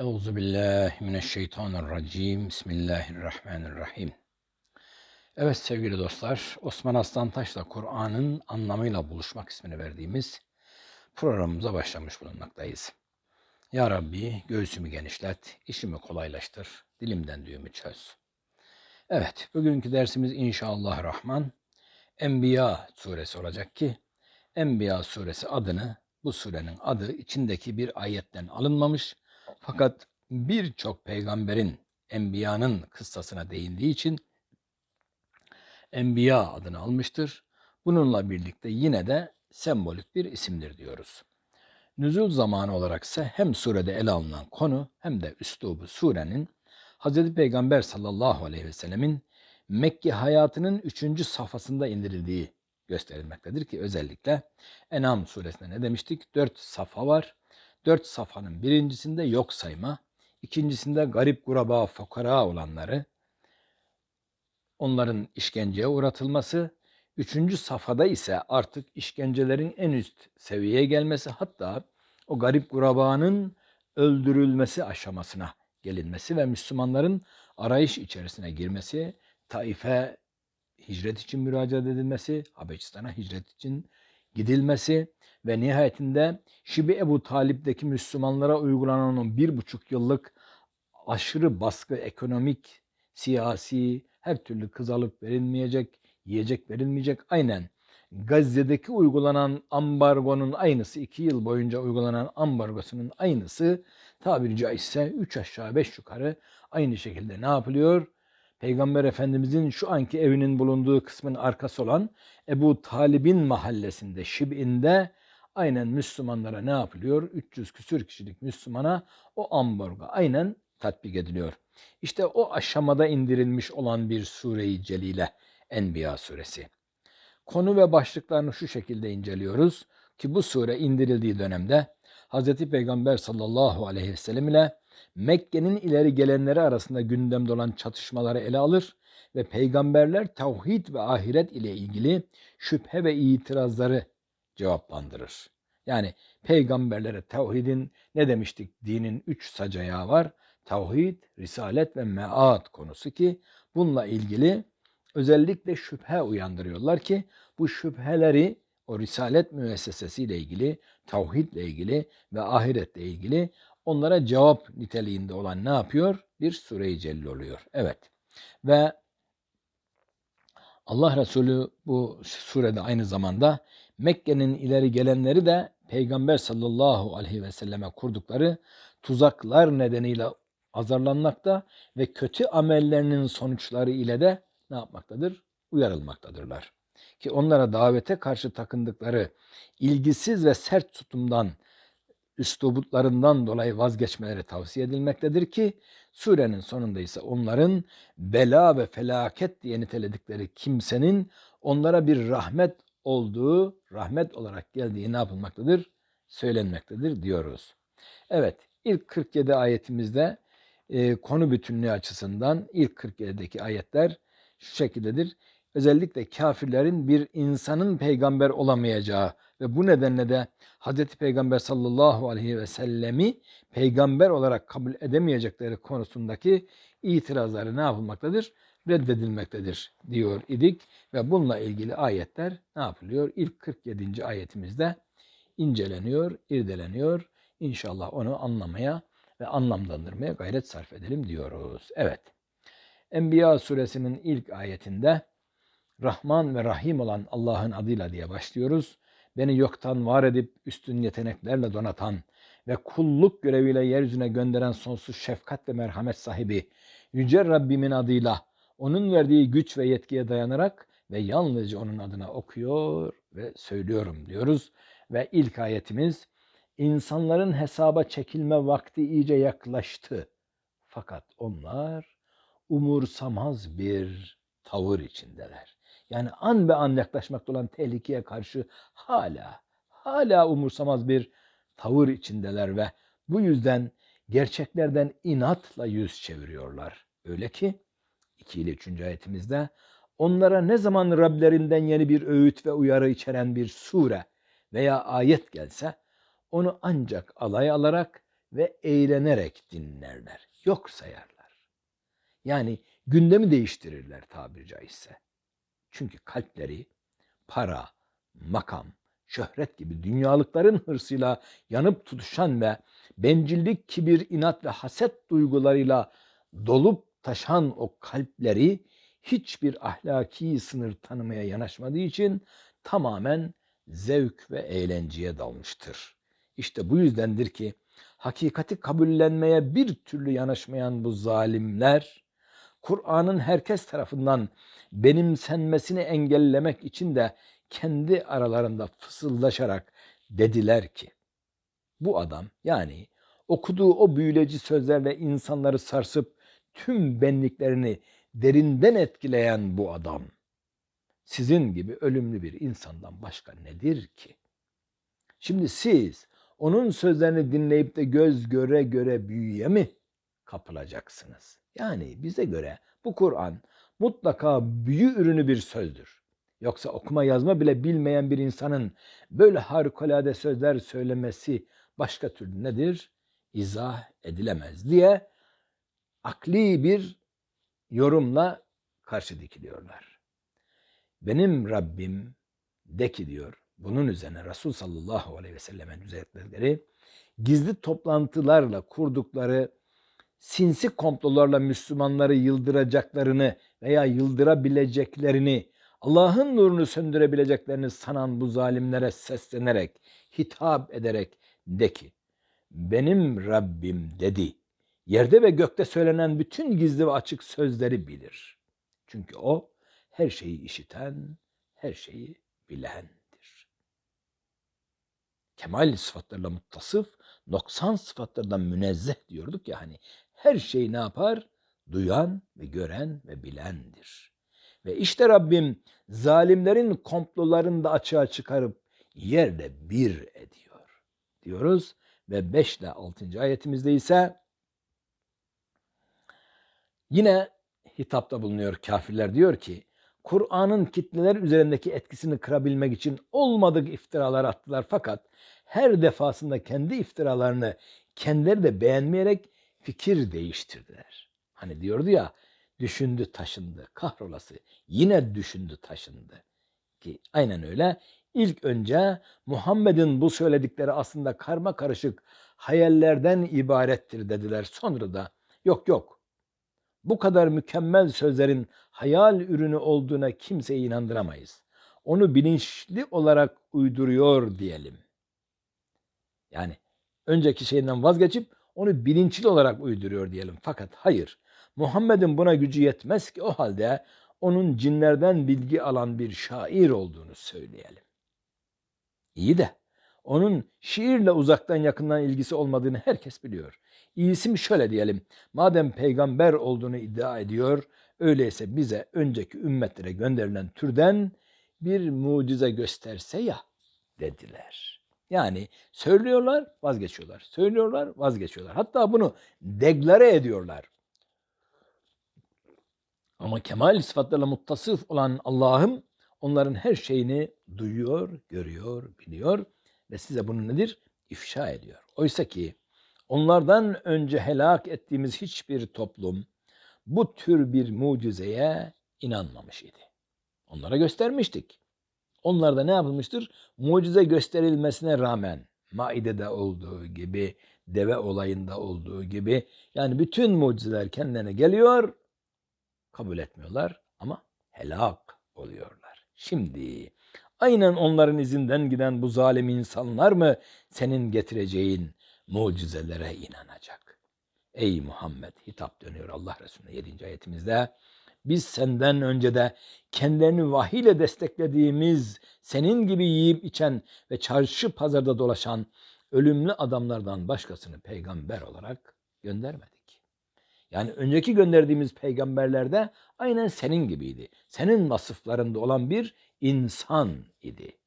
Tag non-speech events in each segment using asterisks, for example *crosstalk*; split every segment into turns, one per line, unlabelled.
Euzu billahi mineşşeytanirracim. Bismillahirrahmanirrahim. Evet sevgili dostlar, Osman Aslan Taş'la Kur'an'ın anlamıyla buluşmak ismini verdiğimiz programımıza başlamış bulunmaktayız. Ya Rabbi göğsümü genişlet, işimi kolaylaştır, dilimden düğümü çöz. Evet, bugünkü dersimiz inşallah Rahman Enbiya suresi olacak ki Enbiya suresi adını bu surenin adı içindeki bir ayetten alınmamış fakat birçok peygamberin, enbiyanın kıssasına değindiği için enbiya adını almıştır. Bununla birlikte yine de sembolik bir isimdir diyoruz. Nüzul zamanı olarak ise hem surede ele alınan konu hem de üslubu surenin Hz. Peygamber sallallahu aleyhi ve sellemin Mekke hayatının üçüncü safhasında indirildiği gösterilmektedir ki özellikle Enam suresinde ne demiştik? Dört safa var. Dört safhanın birincisinde yok sayma, ikincisinde garip kuraba, fukara olanları, onların işkenceye uğratılması, üçüncü safhada ise artık işkencelerin en üst seviyeye gelmesi, hatta o garip kurabanın öldürülmesi aşamasına gelinmesi ve Müslümanların arayış içerisine girmesi, Taif'e hicret için müracaat edilmesi, Habeşistan'a hicret için gidilmesi ve nihayetinde Şibi Ebu Talip'teki Müslümanlara uygulanan o bir buçuk yıllık aşırı baskı, ekonomik, siyasi, her türlü kız alıp verilmeyecek, yiyecek verilmeyecek. Aynen Gazze'deki uygulanan ambargonun aynısı, iki yıl boyunca uygulanan ambargosunun aynısı tabiri caizse üç aşağı beş yukarı aynı şekilde ne yapılıyor? Peygamber Efendimizin şu anki evinin bulunduğu kısmın arkası olan Ebu Talib'in mahallesinde, Şib'inde aynen Müslümanlara ne yapılıyor? 300 küsür kişilik Müslümana o ambargo aynen tatbik ediliyor. İşte o aşamada indirilmiş olan bir sure-i celile Enbiya suresi. Konu ve başlıklarını şu şekilde inceliyoruz ki bu sure indirildiği dönemde Hz. Peygamber sallallahu aleyhi ve sellem ile Mekke'nin ileri gelenleri arasında gündemde olan çatışmaları ele alır ve peygamberler tevhid ve ahiret ile ilgili şüphe ve itirazları cevaplandırır. Yani peygamberlere tevhidin ne demiştik? Dinin üç sacayağı var. Tevhid, risalet ve meat konusu ki bununla ilgili özellikle şüphe uyandırıyorlar ki bu şüpheleri o risalet müessesesiyle ilgili, tevhidle ilgili ve ahiretle ilgili onlara cevap niteliğinde olan ne yapıyor? Bir sure-i celil oluyor. Evet. Ve Allah Resulü bu surede aynı zamanda Mekke'nin ileri gelenleri de Peygamber sallallahu aleyhi ve selleme kurdukları tuzaklar nedeniyle azarlanmakta ve kötü amellerinin sonuçları ile de ne yapmaktadır? Uyarılmaktadırlar. Ki onlara davete karşı takındıkları ilgisiz ve sert tutumdan üslubutlarından dolayı vazgeçmeleri tavsiye edilmektedir ki surenin sonunda ise onların bela ve felaket diye niteledikleri kimsenin onlara bir rahmet olduğu, rahmet olarak geldiği ne yapılmaktadır? Söylenmektedir diyoruz. Evet, ilk 47 ayetimizde e, konu bütünlüğü açısından ilk 47'deki ayetler şu şekildedir. Özellikle kafirlerin bir insanın peygamber olamayacağı ve bu nedenle de Hz. Peygamber sallallahu aleyhi ve sellemi peygamber olarak kabul edemeyecekleri konusundaki itirazları ne yapılmaktadır? Reddedilmektedir diyor idik ve bununla ilgili ayetler ne yapılıyor? İlk 47. ayetimizde inceleniyor, irdeleniyor. İnşallah onu anlamaya ve anlamlandırmaya gayret sarf edelim diyoruz. Evet. Enbiya suresinin ilk ayetinde Rahman ve Rahim olan Allah'ın adıyla diye başlıyoruz beni yoktan var edip üstün yeteneklerle donatan ve kulluk göreviyle yeryüzüne gönderen sonsuz şefkat ve merhamet sahibi Yüce Rabbimin adıyla onun verdiği güç ve yetkiye dayanarak ve yalnızca onun adına okuyor ve söylüyorum diyoruz. Ve ilk ayetimiz insanların hesaba çekilme vakti iyice yaklaştı. Fakat onlar umursamaz bir tavır içindeler yani an be an yaklaşmakta olan tehlikeye karşı hala, hala umursamaz bir tavır içindeler ve bu yüzden gerçeklerden inatla yüz çeviriyorlar. Öyle ki 2 ile 3. ayetimizde onlara ne zaman Rablerinden yeni bir öğüt ve uyarı içeren bir sure veya ayet gelse onu ancak alay alarak ve eğlenerek dinlerler. Yok sayarlar. Yani gündemi değiştirirler tabiri caizse. Çünkü kalpleri para, makam, şöhret gibi dünyalıkların hırsıyla yanıp tutuşan ve bencillik, kibir, inat ve haset duygularıyla dolup taşan o kalpleri hiçbir ahlaki sınır tanımaya yanaşmadığı için tamamen zevk ve eğlenceye dalmıştır. İşte bu yüzdendir ki hakikati kabullenmeye bir türlü yanaşmayan bu zalimler Kur'an'ın herkes tarafından benimsenmesini engellemek için de kendi aralarında fısıldaşarak dediler ki bu adam yani okuduğu o büyüleci sözlerle insanları sarsıp tüm benliklerini derinden etkileyen bu adam sizin gibi ölümlü bir insandan başka nedir ki? Şimdi siz onun sözlerini dinleyip de göz göre göre büyüye mi kapılacaksınız? Yani bize göre bu Kur'an mutlaka büyü ürünü bir sözdür. Yoksa okuma yazma bile bilmeyen bir insanın böyle harikulade sözler söylemesi başka türlü nedir? İzah edilemez diye akli bir yorumla karşı dikiliyorlar. Benim Rabbim de ki diyor, bunun üzerine Resul sallallahu aleyhi ve sellem'in düzeltmeleri gizli toplantılarla kurdukları sinsi komplolarla Müslümanları yıldıracaklarını veya yıldırabileceklerini, Allah'ın nurunu söndürebileceklerini sanan bu zalimlere seslenerek, hitap ederek de ki, benim Rabbim dedi. Yerde ve gökte söylenen bütün gizli ve açık sözleri bilir. Çünkü o her şeyi işiten, her şeyi bilendir. Kemal sıfatlarla muttasıf, noksan sıfatlardan münezzeh diyorduk ya hani her şeyi ne yapar? Duyan ve gören ve bilendir. Ve işte Rabbim zalimlerin komplolarını da açığa çıkarıp yerde bir ediyor diyoruz. Ve 5 ile 6. ayetimizde ise yine hitapta bulunuyor kafirler diyor ki Kur'an'ın kitleler üzerindeki etkisini kırabilmek için olmadık iftiralar attılar fakat her defasında kendi iftiralarını kendileri de beğenmeyerek fikir değiştirdiler. Hani diyordu ya düşündü taşındı kahrolası yine düşündü taşındı ki aynen öyle İlk önce Muhammed'in bu söyledikleri aslında karma karışık hayallerden ibarettir dediler. Sonra da yok yok bu kadar mükemmel sözlerin hayal ürünü olduğuna kimseyi inandıramayız. Onu bilinçli olarak uyduruyor diyelim. Yani önceki şeyinden vazgeçip onu bilinçli olarak uyduruyor diyelim. Fakat hayır. Muhammed'in buna gücü yetmez ki o halde onun cinlerden bilgi alan bir şair olduğunu söyleyelim. İyi de onun şiirle uzaktan yakından ilgisi olmadığını herkes biliyor. İyisi mi şöyle diyelim. Madem peygamber olduğunu iddia ediyor, öyleyse bize önceki ümmetlere gönderilen türden bir mucize gösterse ya dediler. Yani söylüyorlar, vazgeçiyorlar. Söylüyorlar, vazgeçiyorlar. Hatta bunu deklare ediyorlar. Ama kemal sıfatlarla muttasıf olan Allah'ım onların her şeyini duyuyor, görüyor, biliyor ve size bunu nedir? İfşa ediyor. Oysa ki onlardan önce helak ettiğimiz hiçbir toplum bu tür bir mucizeye inanmamış idi. Onlara göstermiştik. Onlar da ne yapılmıştır? Mucize gösterilmesine rağmen Maide'de olduğu gibi, deve olayında olduğu gibi yani bütün mucizeler kendilerine geliyor, kabul etmiyorlar ama helak oluyorlar. Şimdi aynen onların izinden giden bu zalim insanlar mı senin getireceğin mucizelere inanacak? Ey Muhammed hitap dönüyor Allah Resulüne 7. ayetimizde. Biz senden önce de kendilerini vahiy ile desteklediğimiz senin gibi yiyip içen ve çarşı pazarda dolaşan ölümlü adamlardan başkasını peygamber olarak göndermedik. Yani önceki gönderdiğimiz peygamberlerde aynen senin gibiydi. Senin vasıflarında olan bir insan idi.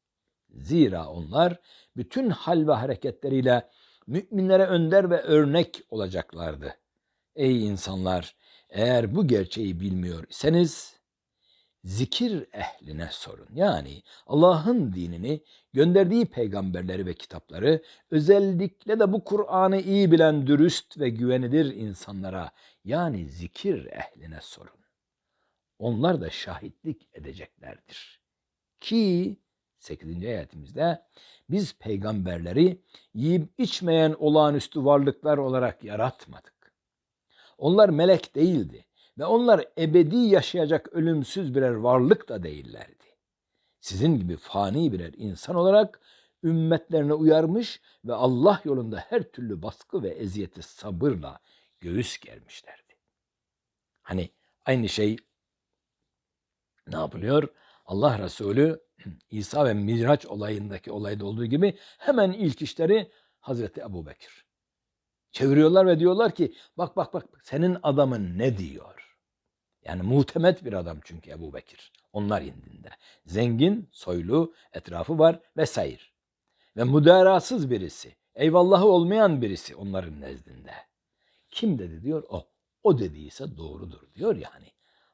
Zira onlar bütün hal ve hareketleriyle müminlere önder ve örnek olacaklardı. Ey insanlar! Eğer bu gerçeği bilmiyor iseniz zikir ehline sorun. Yani Allah'ın dinini, gönderdiği peygamberleri ve kitapları, özellikle de bu Kur'an'ı iyi bilen dürüst ve güvenilir insanlara, yani zikir ehline sorun. Onlar da şahitlik edeceklerdir. Ki 8. ayetimizde biz peygamberleri yiyip içmeyen olağanüstü varlıklar olarak yaratmadık. Onlar melek değildi ve onlar ebedi yaşayacak ölümsüz birer varlık da değillerdi. Sizin gibi fani birer insan olarak ümmetlerine uyarmış ve Allah yolunda her türlü baskı ve eziyeti sabırla göğüs germişlerdi. Hani aynı şey ne yapılıyor? Allah Resulü *clears throat* İsa ve Miraç olayındaki olayda olduğu gibi hemen ilk işleri Hazreti Ebu Bekir. Çeviriyorlar ve diyorlar ki bak bak bak senin adamın ne diyor? Yani muhtemet bir adam çünkü Ebu Bekir. Onlar indinde. Zengin, soylu, etrafı var vesaire. Ve müderasız birisi. Eyvallahı olmayan birisi onların nezdinde. Kim dedi diyor o. O dediyse doğrudur diyor yani.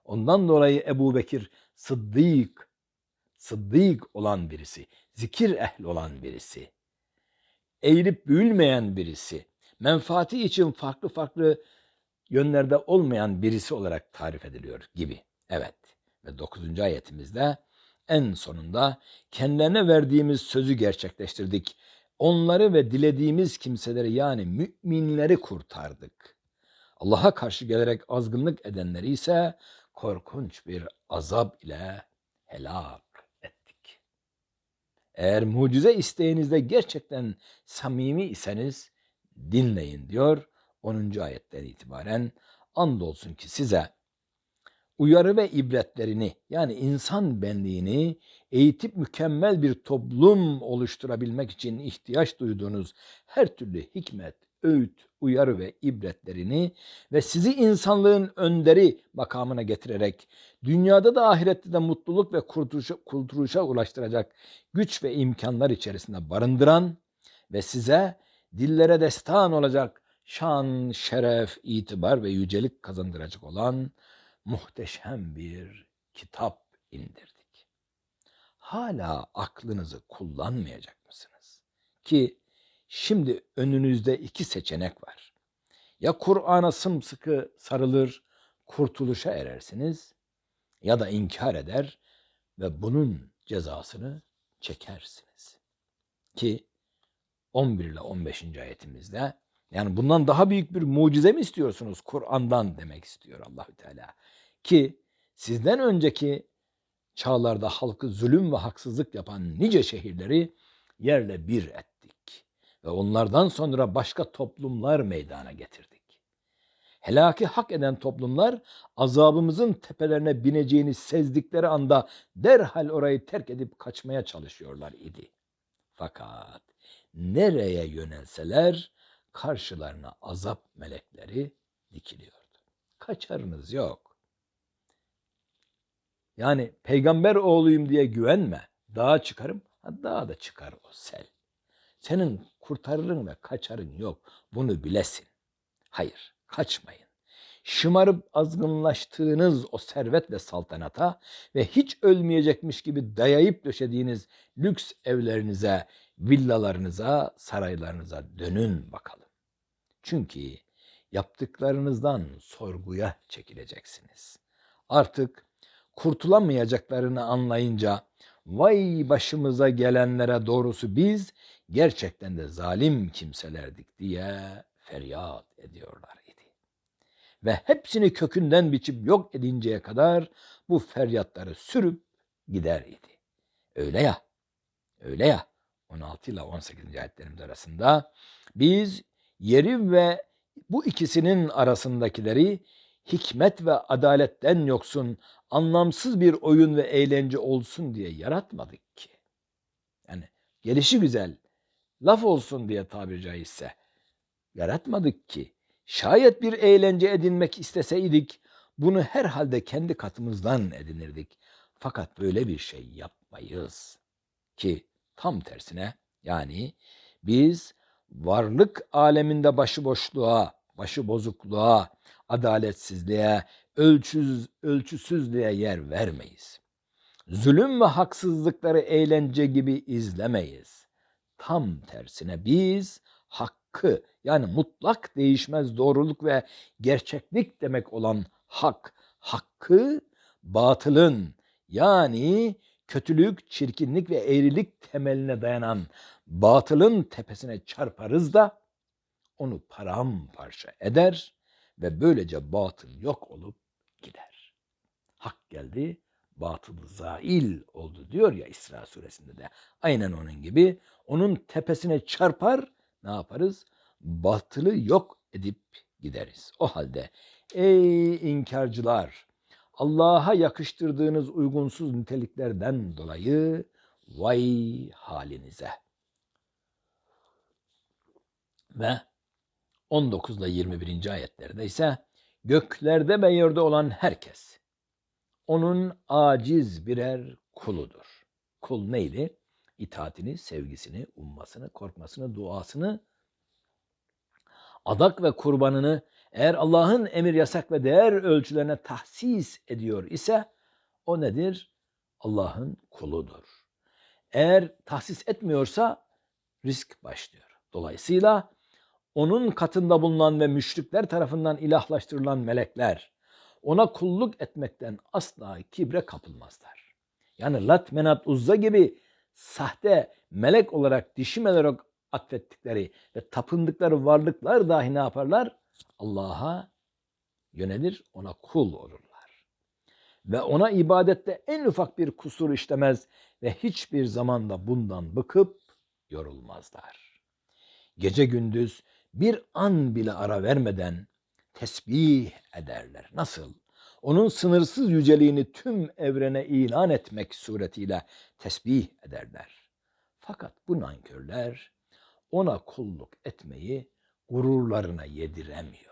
Ondan dolayı Ebu Bekir sıddık, sıddık olan birisi, zikir ehli olan birisi, eğilip büyülmeyen birisi, menfaati için farklı farklı yönlerde olmayan birisi olarak tarif ediliyor gibi. Evet ve 9. ayetimizde en sonunda kendilerine verdiğimiz sözü gerçekleştirdik. Onları ve dilediğimiz kimseleri yani müminleri kurtardık. Allah'a karşı gelerek azgınlık edenleri ise korkunç bir azap ile helak ettik. Eğer mucize isteğinizde gerçekten samimi iseniz dinleyin diyor 10. ayetten itibaren. Andolsun ki size uyarı ve ibretlerini yani insan benliğini eğitip mükemmel bir toplum oluşturabilmek için ihtiyaç duyduğunuz her türlü hikmet, öğüt, uyarı ve ibretlerini ve sizi insanlığın önderi makamına getirerek dünyada da ahirette de mutluluk ve kurtuluşa, kurtuluşa ulaştıracak güç ve imkanlar içerisinde barındıran ve size dillere destan olacak şan, şeref, itibar ve yücelik kazandıracak olan muhteşem bir kitap indirdik. Hala aklınızı kullanmayacak mısınız? Ki şimdi önünüzde iki seçenek var. Ya Kur'an'a sımsıkı sarılır, kurtuluşa erersiniz ya da inkar eder ve bunun cezasını çekersiniz. Ki 11 ile 15. ayetimizde yani bundan daha büyük bir mucize mi istiyorsunuz Kur'an'dan demek istiyor Allahü Teala. Ki sizden önceki çağlarda halkı zulüm ve haksızlık yapan nice şehirleri yerle bir ettik ve onlardan sonra başka toplumlar meydana getirdik. Helaki hak eden toplumlar azabımızın tepelerine bineceğini sezdikleri anda derhal orayı terk edip kaçmaya çalışıyorlar idi. Fakat nereye yönelseler karşılarına azap melekleri dikiliyordu. Kaçarınız yok. Yani peygamber oğluyum diye güvenme. Dağa çıkarım, dağa da çıkar o sel. Senin kurtarırın ve kaçarın yok. Bunu bilesin. Hayır, kaçmayın. Şımarıp azgınlaştığınız o servet ve saltanata ve hiç ölmeyecekmiş gibi dayayıp döşediğiniz lüks evlerinize, villalarınıza, saraylarınıza dönün bakalım. Çünkü yaptıklarınızdan sorguya çekileceksiniz. Artık kurtulamayacaklarını anlayınca vay başımıza gelenlere doğrusu biz gerçekten de zalim kimselerdik diye feryat ediyorlar idi. Ve hepsini kökünden biçip yok edinceye kadar bu feryatları sürüp gider idi. Öyle ya, öyle ya. 16 ile 18. ayetlerimiz arasında biz yeri ve bu ikisinin arasındakileri hikmet ve adaletten yoksun, anlamsız bir oyun ve eğlence olsun diye yaratmadık ki. Yani gelişi güzel, laf olsun diye tabiri caizse yaratmadık ki. Şayet bir eğlence edinmek isteseydik, bunu herhalde kendi katımızdan edinirdik. Fakat böyle bir şey yapmayız. Ki tam tersine yani biz varlık aleminde başıboşluğa, başıbozukluğa, adaletsizliğe, ölçüz, ölçüsüzlüğe yer vermeyiz. Zulüm ve haksızlıkları eğlence gibi izlemeyiz. Tam tersine biz hakkı yani mutlak değişmez doğruluk ve gerçeklik demek olan hak, hakkı batılın yani kötülük, çirkinlik ve eğrilik temeline dayanan batılın tepesine çarparız da onu paramparça eder ve böylece batıl yok olup gider. Hak geldi, batıl zail oldu diyor ya İsra suresinde de. Aynen onun gibi onun tepesine çarpar ne yaparız? Batılı yok edip gideriz. O halde ey inkarcılar Allah'a yakıştırdığınız uygunsuz niteliklerden dolayı vay halinize. Ve 19 ile 21. ayetlerde ise göklerde ve yerde olan herkes onun aciz birer kuludur. Kul neydi? İtaatini, sevgisini, ummasını, korkmasını, duasını, adak ve kurbanını eğer Allah'ın emir, yasak ve değer ölçülerine tahsis ediyor ise o nedir? Allah'ın kuludur. Eğer tahsis etmiyorsa risk başlıyor. Dolayısıyla onun katında bulunan ve müşrikler tarafından ilahlaştırılan melekler ona kulluk etmekten asla kibre kapılmazlar. Yani Lat, Menat, Uzza gibi sahte melek olarak dişi melek atfettikleri ve tapındıkları varlıklar dahi ne yaparlar? Allah'a yönelir, ona kul olurlar. Ve ona ibadette en ufak bir kusur işlemez ve hiçbir zamanda bundan bıkıp yorulmazlar. Gece gündüz bir an bile ara vermeden tesbih ederler. Nasıl? Onun sınırsız yüceliğini tüm evrene ilan etmek suretiyle tesbih ederler. Fakat bu nankörler ona kulluk etmeyi gururlarına yediremiyor.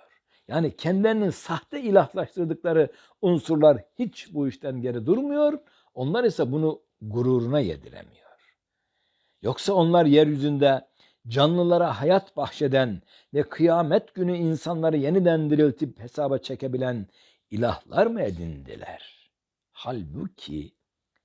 Yani kendilerinin sahte ilahlaştırdıkları unsurlar hiç bu işten geri durmuyor. Onlar ise bunu gururuna yediremiyor. Yoksa onlar yeryüzünde canlılara hayat bahşeden ve kıyamet günü insanları yeniden diriltip hesaba çekebilen ilahlar mı edindiler? Halbuki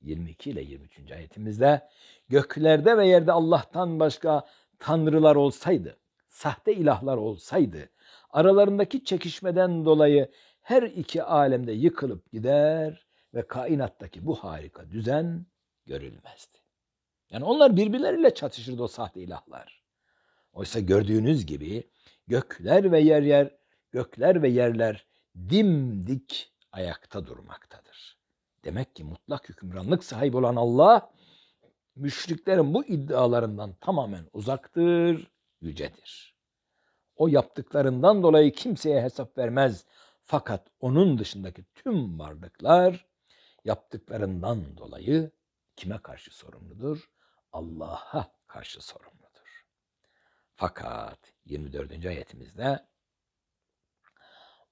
22 ile 23. ayetimizde göklerde ve yerde Allah'tan başka tanrılar olsaydı, sahte ilahlar olsaydı, aralarındaki çekişmeden dolayı her iki alemde yıkılıp gider ve kainattaki bu harika düzen görülmezdi. Yani onlar birbirleriyle çatışırdı o sahte ilahlar. Oysa gördüğünüz gibi gökler ve yer yer, gökler ve yerler dimdik ayakta durmaktadır. Demek ki mutlak hükümranlık sahibi olan Allah müşriklerin bu iddialarından tamamen uzaktır, yücedir. O yaptıklarından dolayı kimseye hesap vermez. Fakat onun dışındaki tüm varlıklar yaptıklarından dolayı kime karşı sorumludur? Allah'a karşı sorumludur. Fakat 24. ayetimizde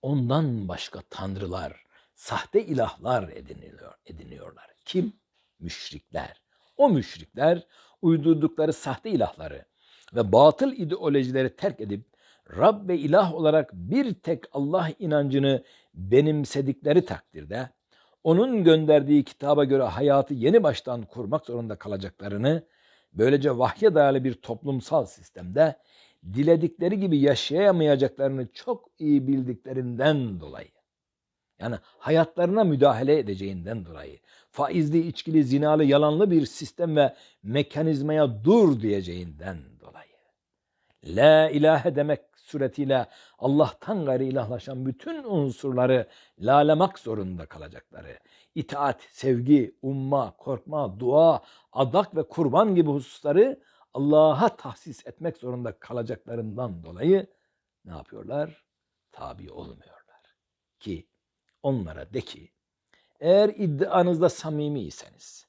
ondan başka tanrılar, sahte ilahlar ediniyor, ediniyorlar. Kim? Müşrikler. O müşrikler uydurdukları sahte ilahları ve batıl ideolojileri terk edip Rab ve ilah olarak bir tek Allah inancını benimsedikleri takdirde onun gönderdiği kitaba göre hayatı yeni baştan kurmak zorunda kalacaklarını, böylece vahye dayalı bir toplumsal sistemde diledikleri gibi yaşayamayacaklarını çok iyi bildiklerinden dolayı yani hayatlarına müdahale edeceğinden dolayı faizli, içkili, zinalı, yalanlı bir sistem ve mekanizmaya dur diyeceğinden dolayı. La ilahe demek suretiyle Allah'tan gayrı ilahlaşan bütün unsurları lalemak zorunda kalacakları, itaat, sevgi, umma, korkma, dua, adak ve kurban gibi hususları Allah'a tahsis etmek zorunda kalacaklarından dolayı ne yapıyorlar? Tabi olmuyorlar. Ki onlara de ki eğer iddianızda samimiyseniz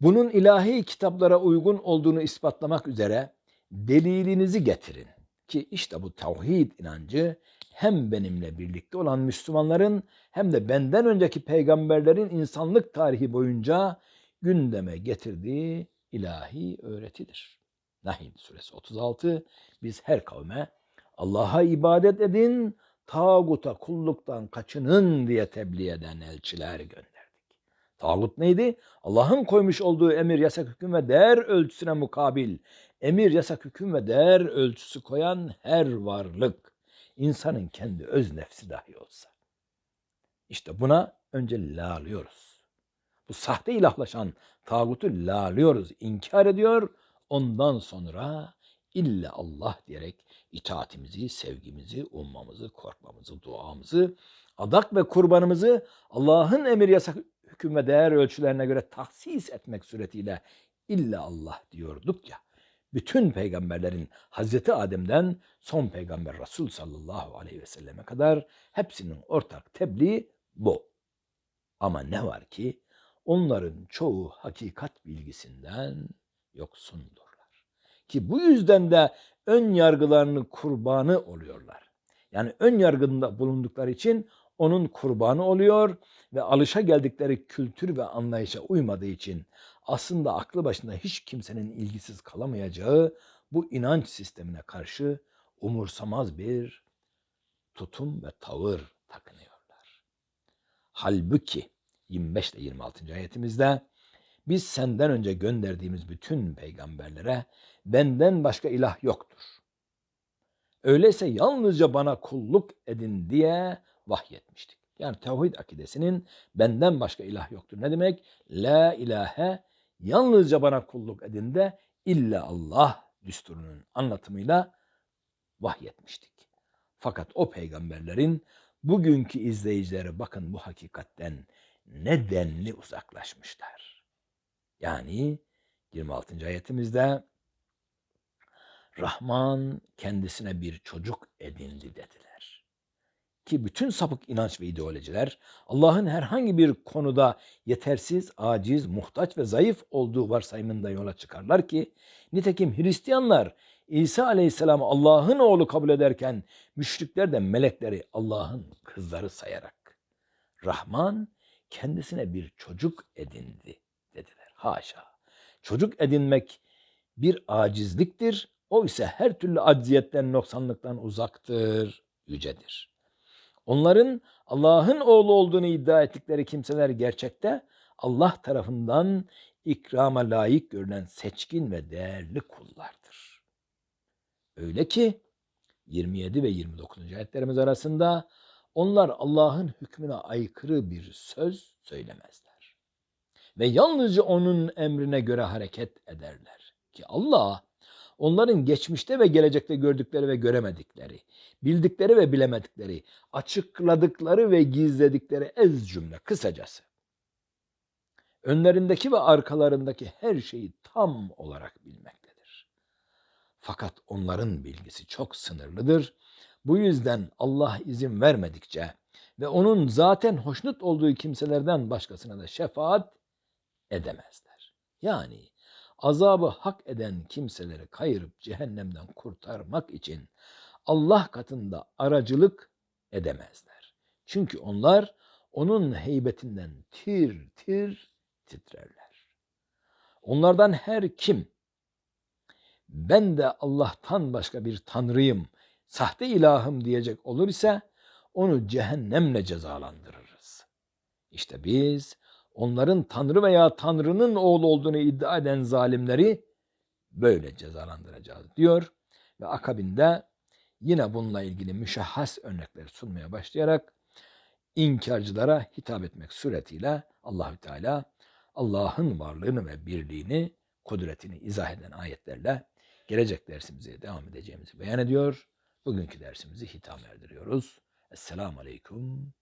bunun ilahi kitaplara uygun olduğunu ispatlamak üzere delilinizi getirin ki işte bu tevhid inancı hem benimle birlikte olan Müslümanların hem de benden önceki peygamberlerin insanlık tarihi boyunca gündeme getirdiği ilahi öğretidir. Nahl suresi 36 biz her kavme Allah'a ibadet edin, tağuta kulluktan kaçının diye tebliğ eden elçiler gönderdik. Tağut neydi? Allah'ın koymuş olduğu emir, yasak, hüküm ve değer ölçüsüne mukabil, emir, yasak, hüküm ve değer ölçüsü koyan her varlık, insanın kendi öz nefsi dahi olsa. İşte buna önce lağlıyoruz. Bu sahte ilahlaşan tağutu lağlıyoruz, inkar ediyor. Ondan sonra illa Allah diyerek itaatimizi, sevgimizi, ummamızı, korkmamızı, duamızı, adak ve kurbanımızı Allah'ın emir yasak hüküm ve değer ölçülerine göre tahsis etmek suretiyle illa Allah diyorduk ya. Bütün peygamberlerin Hazreti Adem'den son peygamber Resul sallallahu aleyhi ve selleme kadar hepsinin ortak tebliği bu. Ama ne var ki onların çoğu hakikat bilgisinden yoksundurlar. Ki bu yüzden de ön yargılarının kurbanı oluyorlar. Yani ön yargında bulundukları için onun kurbanı oluyor ve alışa geldikleri kültür ve anlayışa uymadığı için aslında aklı başında hiç kimsenin ilgisiz kalamayacağı bu inanç sistemine karşı umursamaz bir tutum ve tavır takınıyorlar. Halbuki 25 ile 26. ayetimizde biz senden önce gönderdiğimiz bütün peygamberlere benden başka ilah yoktur. Öyleyse yalnızca bana kulluk edin diye vahyetmiştik. Yani tevhid akidesinin benden başka ilah yoktur. Ne demek? La ilahe yalnızca bana kulluk edin de illa Allah düsturunun anlatımıyla vahyetmiştik. Fakat o peygamberlerin bugünkü izleyicileri bakın bu hakikatten ne denli uzaklaşmışlar. Yani 26. ayetimizde Rahman kendisine bir çocuk edindi dediler. Ki bütün sapık inanç ve ideolojiler Allah'ın herhangi bir konuda yetersiz, aciz, muhtaç ve zayıf olduğu varsayımında yola çıkarlar ki nitekim Hristiyanlar İsa Aleyhisselam'ı Allah'ın oğlu kabul ederken müşrikler de melekleri Allah'ın kızları sayarak Rahman kendisine bir çocuk edindi dediler. Haşa. Çocuk edinmek bir acizliktir. O ise her türlü acziyetten, noksanlıktan uzaktır, yücedir. Onların Allah'ın oğlu olduğunu iddia ettikleri kimseler gerçekte Allah tarafından ikrama layık görülen seçkin ve değerli kullardır. Öyle ki 27 ve 29. ayetlerimiz arasında onlar Allah'ın hükmüne aykırı bir söz söylemezler. Ve yalnızca onun emrine göre hareket ederler. Ki Allah onların geçmişte ve gelecekte gördükleri ve göremedikleri, bildikleri ve bilemedikleri, açıkladıkları ve gizledikleri ez cümle kısacası. Önlerindeki ve arkalarındaki her şeyi tam olarak bilmektedir. Fakat onların bilgisi çok sınırlıdır bu yüzden Allah izin vermedikçe ve onun zaten hoşnut olduğu kimselerden başkasına da şefaat edemezler. Yani azabı hak eden kimseleri kayırıp cehennemden kurtarmak için Allah katında aracılık edemezler. Çünkü onlar onun heybetinden tir tir titrerler. Onlardan her kim ben de Allah'tan başka bir tanrıyım sahte ilahım diyecek olur ise onu cehennemle cezalandırırız. İşte biz onların Tanrı veya Tanrı'nın oğlu olduğunu iddia eden zalimleri böyle cezalandıracağız diyor ve akabinde yine bununla ilgili müşahhas örnekler sunmaya başlayarak inkarcılara hitap etmek suretiyle Allahü Teala Allah'ın varlığını ve birliğini, kudretini izah eden ayetlerle gelecek dersimize devam edeceğimizi beyan ediyor. Bugünkü dersimizi hitam erdiriyoruz. Esselamu Aleyküm